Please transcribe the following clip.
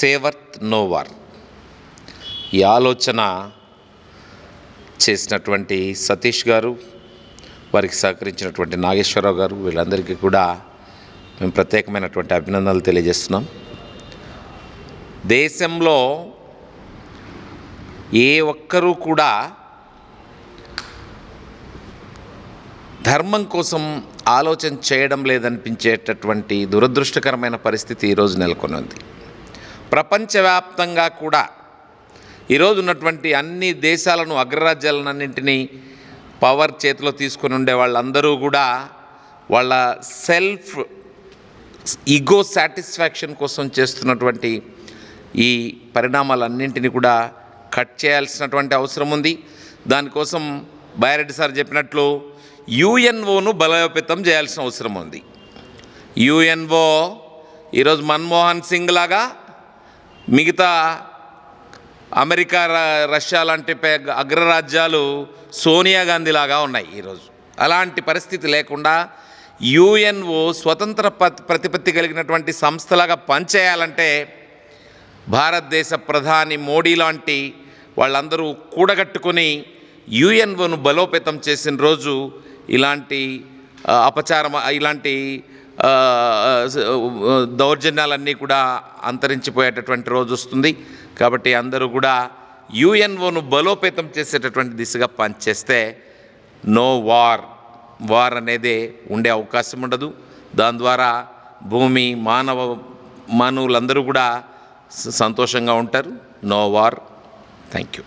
సేవర్త్ noir. ఈ ఆలోచన చేసినటువంటి సతీష్ గారు వారికి సహకరించినటువంటి నాగేశ్వరరావు గారు వీళ్ళందరికీ కూడా మేము ప్రత్యేకమైనటువంటి అభినందనలు తెలియజేస్తున్నాం. దేశంలో ఏ ఒక్కరూ కూడా ధర్మం కోసం ఆలోచన చేయడం లేదనిపించేటటువంటి దురదృష్టకరమైన పరిస్థితి ఈరోజు నెలకొని ఉంది ప్రపంచవ్యాప్తంగా కూడా ఈరోజు ఉన్నటువంటి అన్ని దేశాలను అగ్రరాజ్యాలన్నింటినీ పవర్ చేతిలో తీసుకుని ఉండే వాళ్ళందరూ కూడా వాళ్ళ సెల్ఫ్ ఈగో సాటిస్ఫాక్షన్ కోసం చేస్తున్నటువంటి ఈ పరిణామాలన్నింటినీ కూడా కట్ చేయాల్సినటువంటి అవసరం ఉంది. దానికోసం బయారెడ్డి సార్ చెప్పినట్లు యుఎన్ఓను బలోపేతం చేయాల్సిన అవసరం ఉంది. యుఎన్ఓ ఈరోజు మన్మోహన్ సింగ్ లాగా మిగతా అమెరికా రష్యా లాంటి అగ్రరాజ్యాలు సోనియా గాంధీ లాగా ఉన్నాయి ఈరోజు. అలాంటి పరిస్థితి లేకుండా యుఎన్ఓ స్వతంత్ర ప- ప్రతిపత్తి కలిగినటువంటి సంస్థలాగా పనిచేయాలంటే భారతదేశ ప్రధాని మోడీ లాంటి వాళ్ళందరూ కూడగట్టుకొని యుఎన్ఓను బలోపేతం చేసిన రోజు ఇలాంటి అపచారం ఇలాంటి దౌర్జన్యాలన్నీ కూడా అంతరించిపోయేటటువంటి రోజు వస్తుంది. కాబట్టి అందరూ కూడా యుఎన్ఓను బలోపేతం చేసేటటువంటి దిశగా పనిచేస్తే నో వార్. వార్ అనేది ఉండే అవకాశం ఉండదు. దాని ద్వారా భూమి మానవ మానవులందరూ కూడా సంతోషంగా ఉంటారు. No war. Thank you